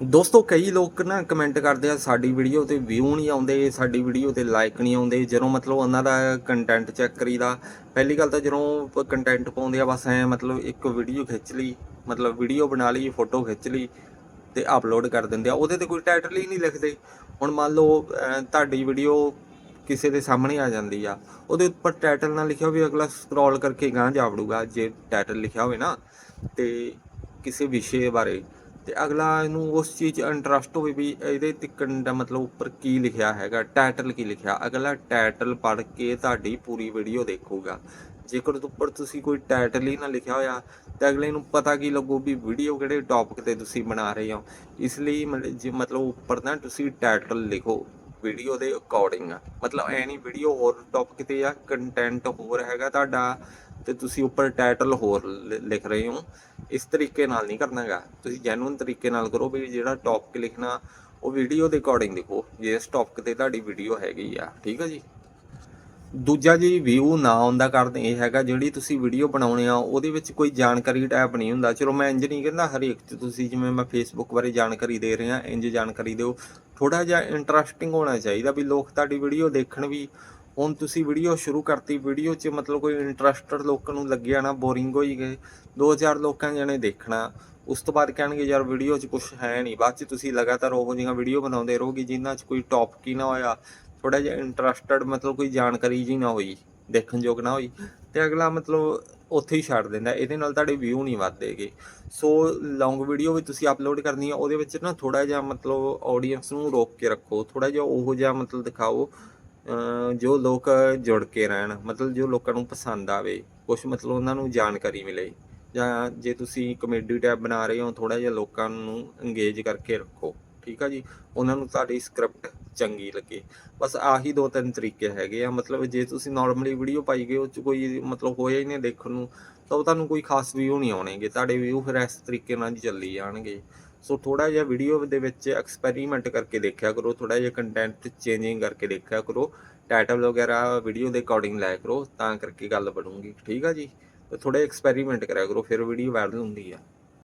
ਦੋਸਤੋ, ਕਈ ਲੋਕ ਨਾ ਕਮੈਂਟ ਕਰਦੇ ਆ, ਸਾਡੀ ਵੀਡੀਓ ਤੇ ਵਿਊ ਨਹੀਂ ਆਉਂਦੇ, ਸਾਡੀ ਵੀਡੀਓ ਤੇ ਲਾਈਕ ਨਹੀਂ ਆਉਂਦੇ। ਜਦੋਂ ਮਤਲਬ ਉਹਨਾਂ ਦਾ ਕੰਟੈਂਟ ਚੈੱਕ ਕਰੀਦਾ, ਪਹਿਲੀ ਗੱਲ ਤਾਂ ਜਦੋਂ ਕੰਟੈਂਟ ਪਾਉਂਦੇ ਆ, ਬਸ ਐ ਮਤਲਬ ਇੱਕ ਵੀਡੀਓ ਖਿੱਚ ਲਈ, ਮਤਲਬ ਵੀਡੀਓ ਬਣਾ ਲਈ ਫੋਟੋ ਖਿੱਚ ਲਈ ਤੇ ਅਪਲੋਡ ਕਰ ਦਿੰਦੇ ਆ। ਉਹਦੇ ਤੇ ਕੋਈ ਟਾਈਟਲ ਹੀ ਨਹੀਂ ਲਿਖਦੇ। ਹੁਣ ਮੰਨ ਲਓ ਤੁਹਾਡੀ ਵੀਡੀਓ ਕਿਸੇ ਦੇ ਸਾਹਮਣੇ ਆ ਜਾਂਦੀ ਆ, ਉਹਦੇ ਉੱਪਰ ਟਾਈਟਲ ਨਾ ਲਿਖਿਆ ਹੋਵੇ, ਅਗਲਾ ਸਕਰੋਲ ਕਰਕੇ ਗਾਂਹ ਜਾਵੜੂਗਾ, ਜੇ ਟਾਈਟਲ ਲਿਖਿਆ ਹੋਵੇ ਨਾ, ਤੇ ਕਿਸੇ ਵਿਸ਼ੇ ਬਾਰੇ। ਤੇ ਅਗਲਾ ਇਹਨੂੰ ਉਸ ਚੀਜ਼ 'ਚ ਇੰਟਰਸਟ ਹੋਵੇ ਵੀ ਇਹਦੇ ਤਿੱਕਣ ਦਾ ਮਤਲਬ ਉੱਪਰ ਕੀ ਲਿਖਿਆ ਹੈਗਾ ਟਾਈਟਲ ਕੀ ਲਿਖਿਆ। ਅਗਲਾ ਟਾਈਟਲ ਪੜ੍ਹ ਕੇ ਤੁਹਾਡੀ ਪੂਰੀ ਵੀਡੀਓ ਦੇਖੂਗਾ। ਜੇਕਰ ਉਹਦੇ ਉੱਪਰ ਤੁਸੀਂ ਕੋਈ ਟਾਈਟਲ ਹੀ ਨਾ ਲਿਖਿਆ ਹੋਇਆ, ਤਾਂ ਅਗਲੇ ਨੂੰ ਪਤਾ ਕੀ ਲੱਗੂ ਵੀ ਵੀਡੀਓ ਕਿਹੜੇ ਟੌਪਿਕ ਤੇ ਤੁਸੀਂ ਬਣਾ ਰਹੇ ਹੋ। ਇਸ ਲਈ ਮਤਲਬ ਜੇ ਮਤਲਬ ਉੱਪਰ ਨਾ ਤੁਸੀਂ ਟਾਈਟਲ ਲਿਖੋ ਵੀਡੀਓ ਦੇ ਅਕੋਰਡਿੰਗ ਮਤਲਬ ਐਨੀ ਵੀਡੀਓ ਹੋਰ ਟੌਪਿਕ ਤੇ ਆ ਕੰਟੈਂਟ ਹੋਰ ਹੈਗਾ ਤੁਹਾਡਾ। ਤੇ ਤੁਸੀਂ ਉੱਪਰ ਟਾਈਟਲ ਹੋਰ ਲਿ- ਲਿਖ ਰਹੇ ਹੋ। ਇਸ ਤਰੀਕੇ ਨਾਲ ਨਹੀਂ ਕਰਨਾਗਾ। ਤੁਸੀਂ ਜੈਨੂਇਨ ਤਰੀਕੇ ਨਾਲ ਕਰੋ ਵੀ ਜਿਹੜਾ ਟੌਪਿਕ ਲਿਖਣਾ, ਉਹ ਵੀਡੀਓ ਦੇ ਅਕੋਰਡਿੰਗ ਲਿਖੋ। ਜਿਸ ਟੌਪਿਕ ਤੇ ਤੁਹਾਡੀ ਵੀਡੀਓ ਹੈਗੀ ਆ, ਠੀਕ ਆ ਜੀ? ਦੂਜਾ ਜੀ ਵਿਊ ਨਾ ਆਉਂਦਾ ਕਾਰਨ ਇਹ ਹੈਗਾ, ਜਿਹੜੀ ਤੁਸੀਂ ਵੀਡੀਓ ਬਣਾਉਣੇ ਆ, ਉਹਦੇ ਵਿੱਚ ਕੋਈ ਜਾਣਕਾਰੀ ਟੈਪ ਨਹੀਂ ਹੁੰਦਾ। ਚਲੋ ਮੈਂ ਇੰਜ ਨਹੀਂ ਕਹਿੰਦਾ ਹਰੇਕ ਚ ਤੁਸੀਂ, ਜਿਵੇਂ ਮੈਂ ਫੇਸਬੁੱਕ ਬਾਰੇ ਜਾਣਕਾਰੀ ਦੇ ਰਿਹਾ ਇੰਜ ਜਾਣਕਾਰੀ ਦਿਓ। ਥੋੜਾ ਜਿਹਾ ਇੰਟਰਸਟਿੰਗ ਹੋਣਾ ਚਾਹੀਦਾ ਵੀ ਲੋਕ ਤੁਹਾਡੀ ਵੀਡੀਓ ਦੇਖਣ ਵੀ ਹੁਣ ਤੁਸੀਂ ਵੀਡੀਓ ਸ਼ੁਰੂ ਕਰਤੀ ਵੀਡੀਓ 'ਚ ਮਤਲਬ ਕੋਈ ਇੰਟਰਸਟਡ ਲੋਕਾਂ ਨੂੰ ਲੱਗਿਆ ਨਾ ਬੋਰਿੰਗ ਹੋਈ ਗਏ 2000 ਲੋਕਾਂ ਜਣੇ ਦੇਖਣਾ, ਉਸ ਤੋਂ ਬਾਅਦ ਕਹਿਣਗੇ ਯਾਰ ਵੀਡੀਓ 'ਚ ਕੁਝ ਹੈ ਨਹੀਂ, ਬਾਅਦ 'ਚ ਤੁਸੀਂ ਲਗਾਤਾਰ ਉਹੋ ਜਿਹੀਆਂ ਵੀਡੀਓ ਬਣਾਉਂਦੇ ਰਹੋਗੇ ਜਿਨ੍ਹਾਂ 'ਚ ਕੋਈ ਟੌਪਿਕ ਹੀ ਨਾ ਹੋਇਆ ਥੋੜਾ ਜਿਹਾ ਇੰਟਰਸਟਡ ਮਤਲਬ ਕੋਈ ਜਾਣਕਾਰੀ ਜੀ ਨਾ ਹੋਈ, ਦੇਖਣ ਯੋਗ ਨਾ ਹੋਈ, ਤੇ ਅਗਲਾ ਮਤਲਬ ਉੱਥੇ ਹੀ ਛੱਡ ਦਿੰਦਾ, ਇਹਦੇ ਨਾਲ ਤੁਹਾਡੇ ਵਿਊ ਨਹੀਂ ਵੱਧਦੇਗੇ ਸੋ ਲੌਂਗ ਵੀਡੀਓ ਵੀ ਤੁਸੀਂ ਅਪਲੋਡ ਕਰਨੀ ਆ, ਉਹਦੇ ਵਿੱਚ ਨਾ ਥੋੜਾ ਜਿਹਾ ਮਤਲਬ ਆਡੀਅנס ਨੂੰ ਰੋਕ ਕੇ ਰੱਖੋ ਥੋੜਾ ਜਿਹਾ ਉਹੋ ਜਿਹਾ ਮਤਲਬ ਦਿਖਾਓ ਜੋ ਲੋਕ ਜੁੜ ਕੇ ਰਹਿਣ, ਮਤਲਬ ਜੋ ਲੋਕਾਂ ਨੂੰ ਪਸੰਦ ਆਵੇ ਕੁਝ ਮਤਲਬ ਉਹਨਾਂ ਨੂੰ ਜਾਣਕਾਰੀ ਮਿਲੇ। ਜਾਂ ਜੇ ਤੁਸੀਂ ਕਮੇਡੀ ਟੈਬ ਬਣਾ ਰਹੇ ਹੋ ਥੋੜਾ ਜਿਹਾ ਲੋਕਾਂ ਨੂੰ ਇੰਗੇਜ ਕਰਕੇ ਰੱਖੋ। ਠੀਕ ਆ ਜੀ? ਉਹਨਾਂ ਨੂੰ ਤੁਹਾਡੀ ਸਕ੍ਰਿਪਟ ਚੰਗੀ ਲੱਗੇ। ਬਸ ਆਹੀ ਦੋ ਤਿੰਨ ਤਰੀਕੇ ਹੈਗੇ ਆ। ਮਤਲਬ ਜੇ ਤੁਸੀਂ ਨਾਰਮਲੀ ਵੀਡੀਓ ਪਾਈ ਗਏ, ਉਹ ਚ ਕੋਈ ਮਤਲਬ ਹੋਇਆ ਹੀ ਨਹੀਂ ਦੇਖਣ ਨੂੰ, ਤਾਂ ਉਹ ਤੁਹਾਨੂੰ ਕੋਈ ਖਾਸ ਵਿਊ ਨਹੀਂ ਆਉਣਗੇ। ਤੁਹਾਡੇ ਵਿਊ ਫਿਰ ਇਸ ਤਰੀਕੇ ਨਾਲ ਚੱਲੀ ਜਾਣਗੇ। ਸੋ ਥੋੜਾ ਜਿਹਾ ਵੀਡੀਓ ਦੇ ਵਿੱਚ ਐਕਸਪੈਰੀਮੈਂਟ ਕਰਕੇ ਦੇਖਿਆ ਕਰੋ। ਥੋੜਾ ਜਿਹਾ ਕੰਟੈਂਟ ਚੇਂਜਿੰਗ ਕਰਕੇ ਦੇਖਿਆ ਕਰੋ। ਟਾਈਟਲ ਵਗੈਰਾ ਵੀਡੀਓ ਦੇ ਅਕੋਰਡਿੰਗ ਲਾਇਆ ਕਰੋ। ਤਾਂ ਕਰਕੇ ਗੱਲ ਬਣੂਗੀ। ਠੀਕ ਆ ਜੀ? ਤੇ ਥੋੜਾ ਐਕਸਪੈਰੀਮੈਂਟ ਕਰਿਆ ਕਰੋ। ਫਿਰ ਵੀਡੀਓ ਵਾਇਰਲ ਹੁੰਦੀ ਆ।